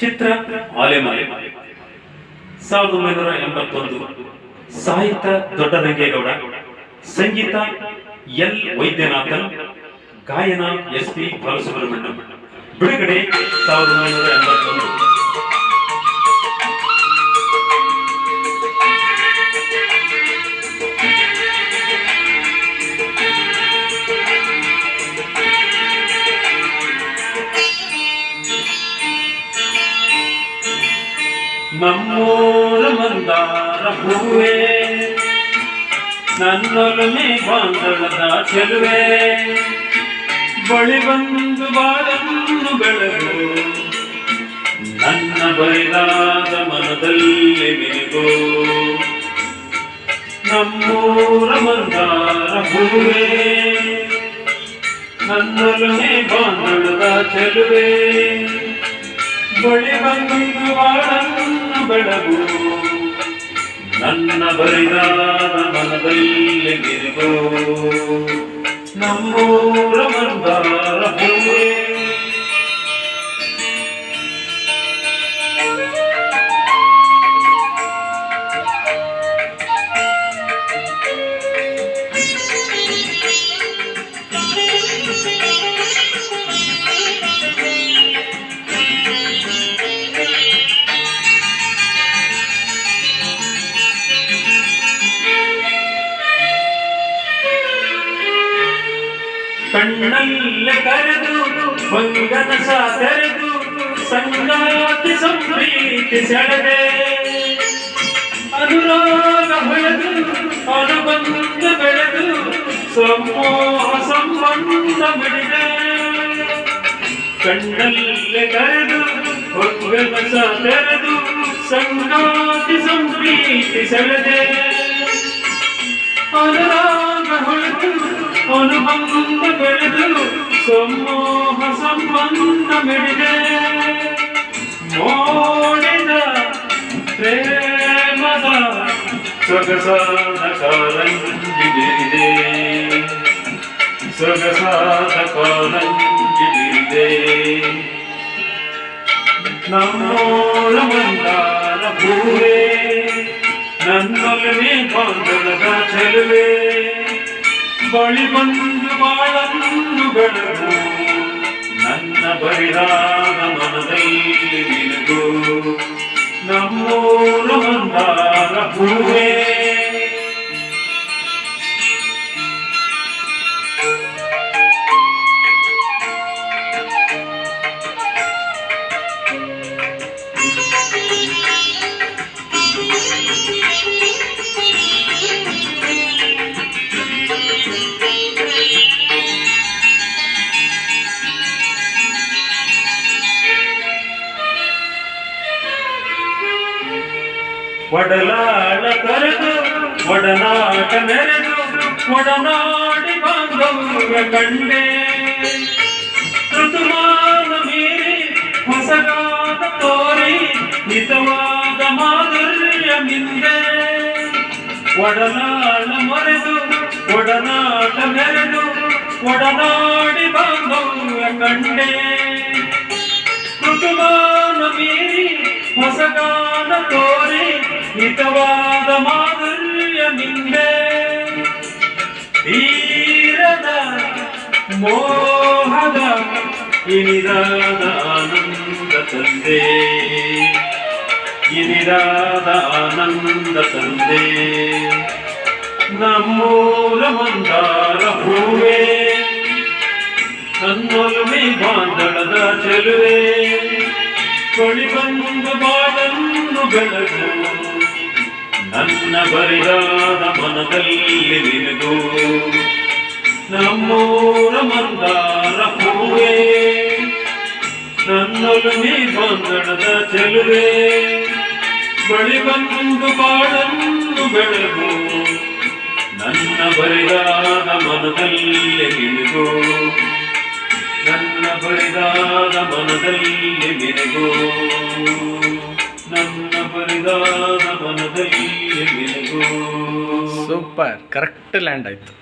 ಚಿತ್ರ ಆಲೆಮಾಲೆ ಸಾವಿರದ ಒಂಬೈನೂರ ಎಂಬತ್ತೊಂದು, ಸಾಹಿತ್ಯ ದೊಡ್ಡರಂಗೇಗೌಡ, ಸಂಗೀತ ಎಲ್. ವೈದ್ಯನಾಥನ್, ಗಾಯನ ಎಸ್. ಪಿ. ಬಾಲಸುಬ್ರಹ್ಮಣ್ಯಂ. ಬಿಡುಗಡೆ ಸಾವಿರದ ಒಂಬೈನೂರ ಎಂಬತ್ತೊಂದು. ನಮ್ಮೂರ ಮಂದಾರ ಹೂವೇ ನನ್ನೊಲಮೆ ಬಾಂಧವದ ಚೆಲುವೆ. ಬಳಿ ಬಂದು ಬಾಳನ್ನು ಬೆಳಗು ನನ್ನ ಬರಿದಾದ ಮನದಲ್ಲಿ ಮಿರುಗು ನಮ್ಮೂರ ಮಂದಾರ ಹೂವೇ ನನ್ನೊಲಮೆ ಬಾಂಧವದ ಚೆಲುವೆ. ಬಳಿ ಬಂದು ಬಾಳನ್ನು ಬೆಳಗು ನನ್ನ ಬರಿದಾದ ಮನದಲ್ಲಿ ಗಿರಿಗೋ ನಮ್ಮೂರ ಮಂದಾರ ಕಣ್ಣಲ್ಲಿ ಕರೆದು ಬಂಗನ ತೆರೆದು, ಸಂಗಾತಿ ಸಂಪ್ರೀತಿ ಸೆಳೆದೆ. ಅನುರಾಗ ಬೆಳೆದು, ಅನುಬಂಧ ಬೆಳೆದು, ಸಮೋಹ ಸಂಬಂಧ ಬಿಡಿದೆ ಕಣ್ಣಲ್ಲಿ ಕರೆದು ಬಂಗನ ತೆರೆದು, ಸಂಗಾತಿ ಸಂಪ್ರೀತಿ ಸೆಳೆದೆ. ಅನುರಾಗ ಹೊಳೆದು ಅನುಬಂಧ ಸಂಬಂಧ ಮಿಡಿದೆ ಮೋಡಿದ ಪ್ರೇಮದ ಸೊಗಸಾದ ಕಾರಂಜಿ ಸೊಗಸಾದ ಕಾರಂಜಿ ಬಿರಿದೆ ನಮ್ಮೋಳ ಮಂದಾರ ಹೂವೇ ನನ್ನೊಲವೇ ಬಾಂಧವದ ಚೆಲುವೆ. ಬಳಿ ಬಂದು ಬಾಳನ್ನು ನನ್ನ ಬರಿದಾದ ಮನದಲ್ಲಿ ನಿನಗು ನಮ್ಮೂರು ಮಂದಾರ ಹೂವೇ ಒಡಲಾಳ ಕರೆದು ಒಡನಾಟ ಮೆರೆದು ಒಡನಾಡಿ ಬಾಂಧವ್ಯ ಕಂಡೆ. ಋತುಮಾನ ಮೀರಿ, ಹೊಸಗಾದ ತೋರಿ, ಹಿತವಾದ ಮಾಧುರ್ಯ ಮಿಂದೆ ಒಡನಾಳ ಮರೆದು, ಒಡನಾಟ ಮೆರೆದು ಒಡನಾಡಿ ಬಾಂಧವ್ಯ ಕಂಡೆ. ಋತುಮಾನ ಮೀರಿ ಹೊಸಗಾನ ತೋರಿ ಹಿತವಾದ ಮಾಧುರ್ಯ ನಿಂದೆ. ತೀರದ ಮೋಹದ ಇನಿದಾದ ಆನಂದ ತಂದೆ. ಇನಿದಾದ ಆನಂದ ತಂದೆ. ನಮ್ಮೂರ ಮಂದಾರ ಹೂವೇ. ನನ್ನೊಲುಮೆ ಬಾಂಧಳದ ಚೆಲುವೆ. ಕೊಳಿ ಬಂದು ಬಾಳನ್ನು ಬೆಳಗು. ನನ್ನ ಬರಿದಾದ ಮನದಲ್ಲಿ ನಿನಗೂ ನಮ್ಮೂರ ಮಂದಾರ ಹೂವೇ ನನ್ನೊಲುಮೆ ಬಾಂಧಳದ ಚೆಲುವೆ. ಬಳಿ ಬಂದು ಬಾಳನ್ನು ಬೆಳಗು, ನನ್ನ ಬರಿದಾದ ಮನದಲ್ಲಿ ನಿನಗೂ. ನನ್ನ ಬರಿದಾದ ಮನದಲ್ಲಿ ನಿನಗೂ. ನನ್ನ ಬರಿದಾದ ಸೂಪರ್ ಕರೆಕ್ಟ್ ಲ್ಯಾಂಡ್ ಆಯ್ತು.